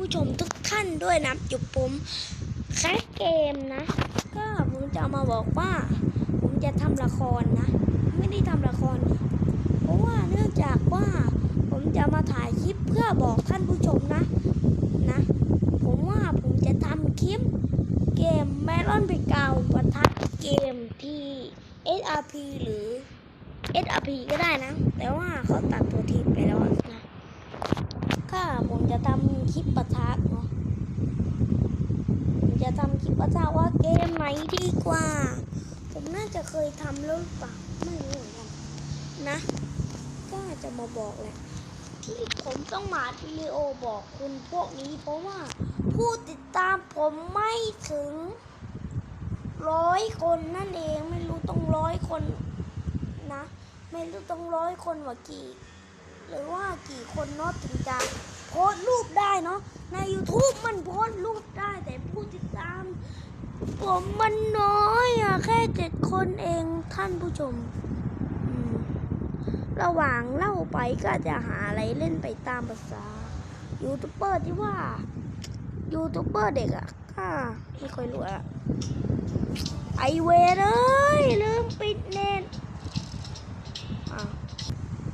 ผู้ชมทุกท่านด้วยนะจุดผมแคสเกมนะ ก็ผมจะมาบอกว่า ผมจะทำละครนะ ไม่ได้ทำละคร เพราะว่าเนื่องจากว่า ผมจะมาถ่ายคลิปเพื่อบอกท่านผู้ชมนะนะ ผมว่าผมจะทำคลิปเกมแมลอนไปเก่าปะทะเกมที่ SRP หรือ SRP ก็ได้นะ แต่ว่าเขาตัดตัวทีไปแล้วนะ ก็ผมจะทำคลิปประทะเนาะผมจะทำคลิปประทะว่าเกมไหนดีกว่า ผมน่าจะเคยทำแล้วหรือเปล่าไม่รู้เหมือนกันนะ ก็จะมาบอกแหละที่ผมต้องมาวิดีโอบอกคุณพวกนี้ เพราะว่าผู้ติดตามผมไม่ถึงร้อยคนนั่นเองไม่รู้ต้องร้อยคนนะ ไม่รู้ต้องร้อยคนว่ากี่ หรือว่ากี่คนนาะถึงจะ โพสรูปได้เนาะใน YouTube มันโพสรูปได้แต่ผู้ติดตาม ผมมันน้อยอะแค่เจ็ดคนเองท่านผู้ชม ระหว่างเล่าไปก็จะหาอะไรเล่นไปตามภาษายูทูบเบอร์ที่ว่ายูทูบเบอร์เด็กอะก็ไม่ค่อยรู้อะไอเวเอ้ยลืมปิดเน็ต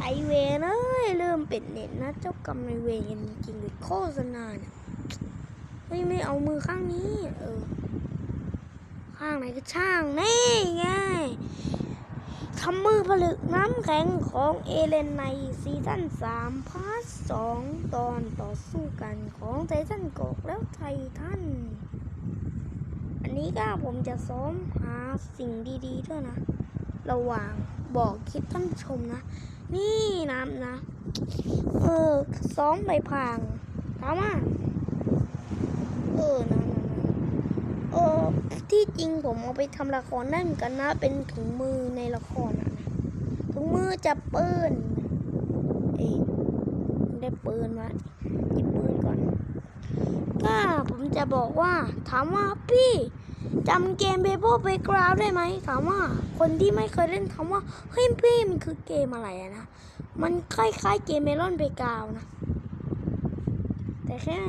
ไอเวรเอ้ยเริ่มเป็นเน็ตนะ เจ้ากรรมนายเวรกันจริงๆเลยโฆษณาเนี่ยเฮ้ยไม่เอามือข้างนี้ เออ ข้างไหนก็ช่างนี่ไงทำมือผลึกน้ำแข็งของเอเลนในซีซั่น3พาร์ท2ตอนต่อสู้กันของไททันโกกแล้วไททัน อันนี้ก็ผมจะซ้อมหาสิ่งดีๆด้วยนะ ระหว่างบอกคลิปท่านชมนะ นี่น้ำนะ เออซ้อมใบพรางถามว่าเออนะเออที่จริงผมเอาไปทำละครได้เหมือนกันนะ เป็นถุงมือในละครอะนะถุงมือจับปืนเอ้ได้เปืนมาหยิบปืนก่อน ก็ผมจะบอกว่า ถามว่าพี่ จำเกมเบเบิลไปกราวได้ไหมถามว่า คนที่ไม่เคยเล่นถามว่าเฮ้ยพี่มันคือเกมอะไรนะ มันคล้ายๆเกมเมลอนเบกาวนะ แต่แค่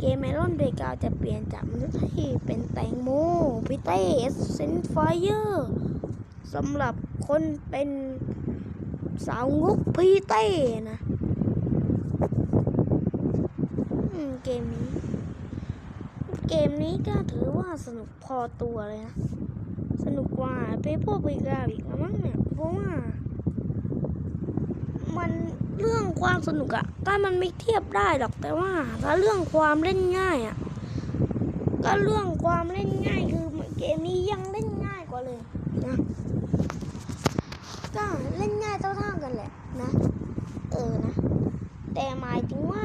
เกมเมลอนเบกาวจะเปลี่ยนจากมนุษย์ที่เป็นแตงโมพิเต้เซนไฟเออร์สำหรับคนเป็นสาวงุกพีเต้นะเกมนี้ เกมนี้ก็ถือว่าสนุกพอตัวเลยนะ สนุกกว่าเปโป้ไปกาอีกมั้งเนี่ย เพราะว่า มันเรื่องความสนุกอะก็มันไม่เทียบได้หรอกแต่ว่าถ้าเรื่องความเล่นง่ายอะก็เรื่องความเล่นง่ายคือเกมนี้ยังเล่นง่ายกว่าเลยนะก็เล่นง่ายเท่าๆกันแหละนะ เออนะ แต่หมายถึงว่า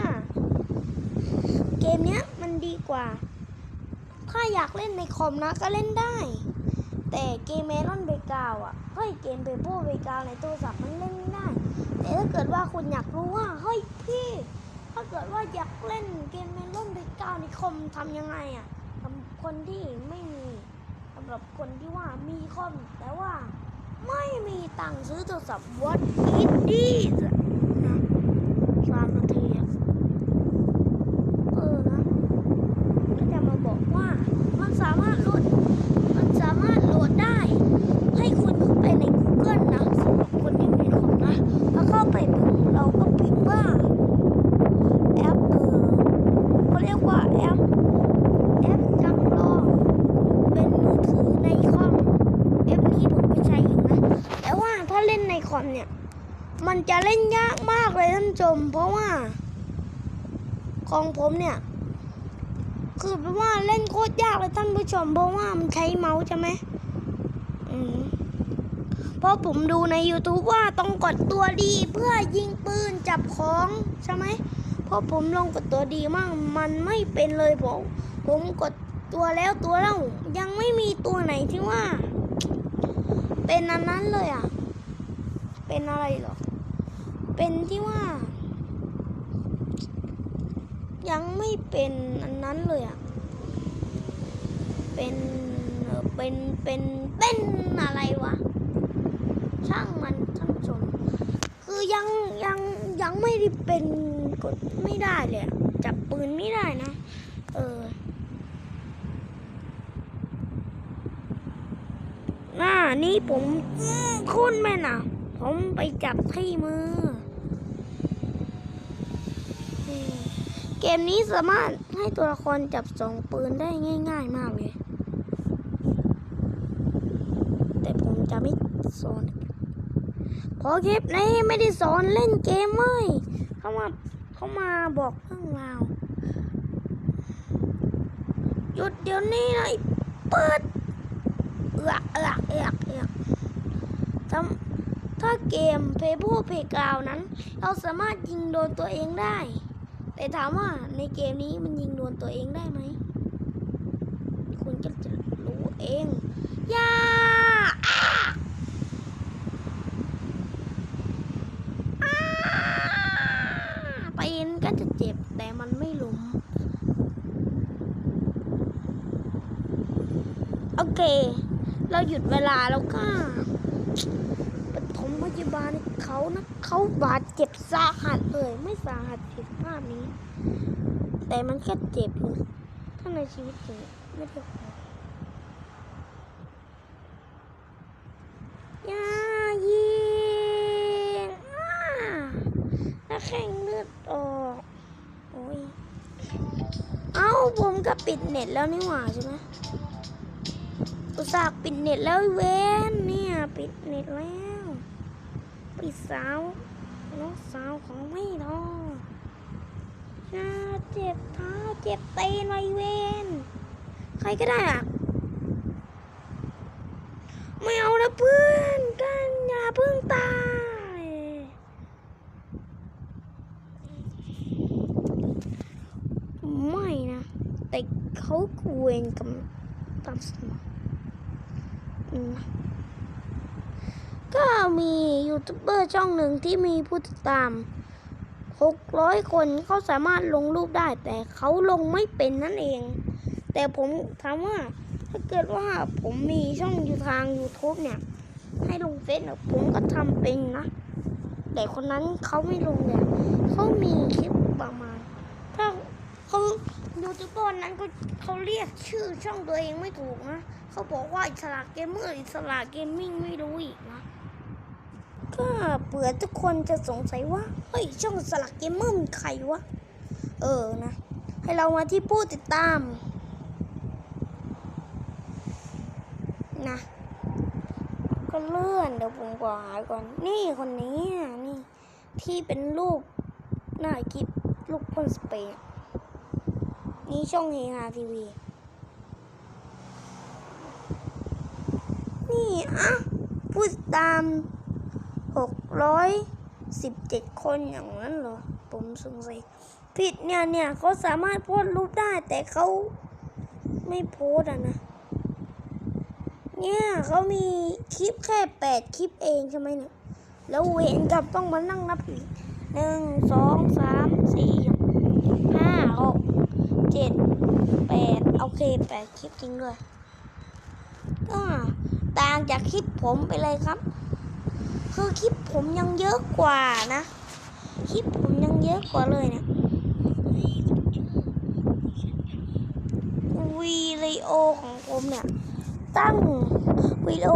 เกมเนี้ยมันดีกว่า ถ้าอยากเล่นในคอมนะก็เล่นได้ แต่เกมเมลอนเบกาวอะเฮ้ยเกมเปโป้เบกาวในโทรศัพท์มันเล่นไม่ได้ แต่ถ้าเกิดว่าคุณอยากรู้ว่าเฮ้ยพี่ ถ้าเกิดว่าอยากเล่นเกมเมลอนเบกาวในคอมทำยังไงอะสำหรับคนที่ไม่มีสำหรับคนที่ว่ามีคอมแต่ว่าไม่มีตังค์ซื้อโทรศัพท์ what it is อะนะสามนาทีอะเออนะ ก็จะมาบอกว่ามันสามารถโหลด มันสามารถโหลดได้ ให้คุณเข้าไปใน Google นะสำหรับคนที่มีคอมนะถ้าเข้าไปปุ๊บเราก็พิมพ์ว่า แอปเออเขาเรียกว่าแอป แอปจำลอง เป็นมือถือในคอม แอปนี้ผมไปใช้อยู่นะ แต่ว่าถ้าเล่นในคอมเนี่ย มันจะเล่นยากมากเลยท่านชม เพราะว่า ของผมเนี่ย คือแปลว่าเล่นโคตรยากเลยท่านผู้ชม เพราะว่ามันใช้เมาส์ใช่ไหมอืมเพราะผมดูใน YouTube ว่าต้องกดตัวดีเพื่อยิงปืนจับของใช่ไหมเพราะผมลองกดตัวดีมั่งมันไม่เป็นเลยผมผมกดตัวแล้วตัวเล่ายังไม่มีตัวไหนที่ว่า เป็นอันนั้นเลยอะ เป็นอะไรหรอ เป็นที่ว่า ยังไม่เป็นอันนั้นเลยอะเป็นเป็นเป็นเป็นอะไรวะ ช่างมันท่านผู้ชมคือยังยังยังไม่ได้เป็นกดไม่ได้เลยจับปืนไม่ได้นะ เออหน้านี่ผมคุ้นไหมนะผมไปจับที่มือ เกมนี้สามารถให้ตัวละครจับสองปืนได้ง่าย ๆ มากเลย แต่ผมจะไม่สอนพราะคลิปนี้ไม่ได้สอนเล่นเกมเลยเขามาเขามาบอกเรื่องราวหยุดเดี๋ยวนี้เลยเปิดเอือกเอือกเอือกเอือกถ้าถ้าเกมเพย์พูเพย์กราวนั้น เราสามารถยิงโดนตัวเองได้ แต่ถามว่าในเกมนี้มันยิงโดนตัวเองได้ไหมคุณก็จะรู้เองย่าปีนก็จะเจ็บแต่มันไม่ล้มโอเค เราหยุดเวลาแล้วก็ปฐมพยาบาลเขานะเขาบาดเจ็บสาหัสเลยไม่สาหัส ภาพนี้ แต่มันแค่เจ็บอยู่ถ้าในชีวิตจริงไม่ได้พออย่ายิงอ้าแล้วแข่งเลือดออกโอ้ยเอ้าผมก็ปิดเน็ตแล้วนี่หว่าใช่ไหมอุตส่าห์ปิดเน็ตแล้วเวนเนี่ย ปิดเน็ตแล้ว ปิดสาวน้องสาวของไม่รอ น่าเจ็บเท้าเจ็บเตนไวเวนใครก็ได้อะไม่เอานะเพื่อนกันอย่าเพิ่งตายไม่นะ แต่เขากเวนกับตามสมองอืมก็มียูทูบเบอร์ช่องหนึ่งที่มีผู้ติดตาม 600 คนเขาสามารถลงรูปได้ แต่เขาลงไม่เป็นนั่นเอง แต่ผมถามว่าถ้าเกิดว่าผมมีช่องอยู่ทาง YouTube เนี่ย ให้ลงเฟซเนี่ยผมก็ทำเป็นนะ แต่คนนั้นเขาไม่ลงเนี่ยเขามีคลิปประมาณ ถ้าเขายูทูบเบอร์นั้นก็เขาเรียกชื่อช่องตัวเองไม่ถูกนะเขาบอกว่าอิสระเกมเมอร์อิสระเกมมิ่งไม่รู้อีกนะ ก็เผื่อทุกคนจะสงสัยว่า เฮ้ย ช่องอิสระเกมเมอร์มันใครวะ เออนะ ให้เรามาที่ผู้ติดตาม นะ ก็เลื่อนเดี๋ยวผมกดหาก่อน นี่คนนี้นี่ ที่เป็นรูปหน้าคลิปลูกพ่นสเปรย์นี่ช่องเฮฮาทีวี นี่อะผู้ติดตาม ร้อยสิบเจ็ดคนอย่างนั้นเหรอ ผมสงสัยผิดเนี่ยเนี่ยเขาสามารถโพสต์รูปได้แต่เขาไม่โพสต์อะนะ เนี่ยเขามีคลิปแค่แปดคลิปเองใช่ไหมเนี่ย แล้วเวนกับต้องมานั่งนับอีกหนึ่งสองสามสี่ห้าหกเจ็ดแปดโอเคแปดคลิปจริงด้วยก็ต่างจากคลิปผมไปเลยครับ คือคลิปผมยังเยอะกว่านะ คลิปผมยังเยอะกว่าเลยเนี่ยวีดีโอของผมเนี่ย ตั้งวิดีโอ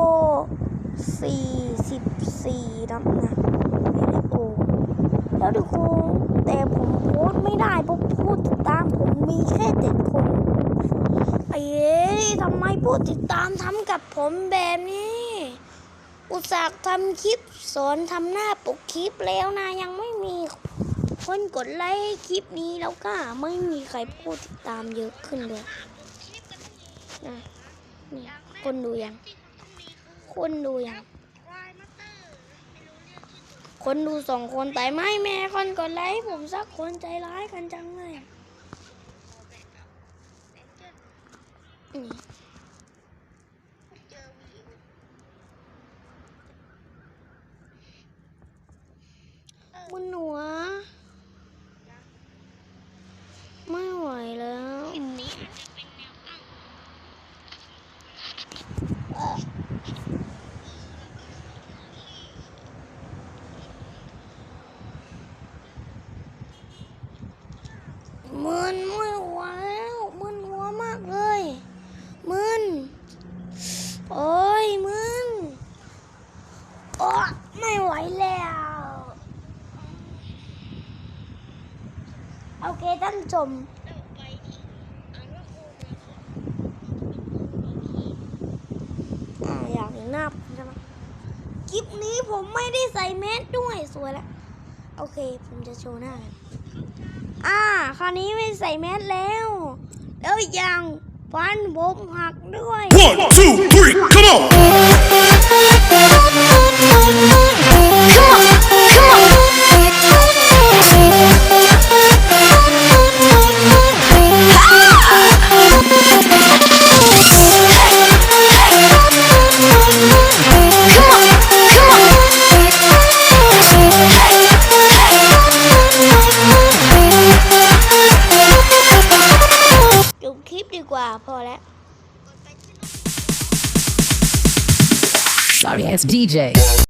44นับนะวิดีโอแล้วดูครูแต่ผมโพสไม่ได้เพราะผู้ติดตามผมมีแค่เจ็ดคน เอ้ยทำไมผู้ติดตามทำกับผมแบบนี้ อุตส่าห์ทำคลิปสอนทำหน้าปกคลิปแล้วนะยังไม่มีคนกดไลค์ให้คลิปนี้แล้วก็ไม่มีใครผู้ติดตามเยอะขึ้นเลยนะนี่คนดูยัง คนดูยัง คนดูสองคนแต่ไม่แม่คนกดไลค์ผมสักคนใจร้ายกันจังเลยนี่หนัว ไม่ไหวแล้วม ผู้ชมอ่าอยากเห็นหน้าผมใช่ไหมคลิปนี้ผมไม่ได้ใส่แมสด้วยสวยแล้วโอเค ผมจะโชว์หน้ากันอ่า คราวนี้ไม่ใส่แมสแล้ว แล้วอีกอย่างฟันผมหักด้วย One, two, three, come on! DJ.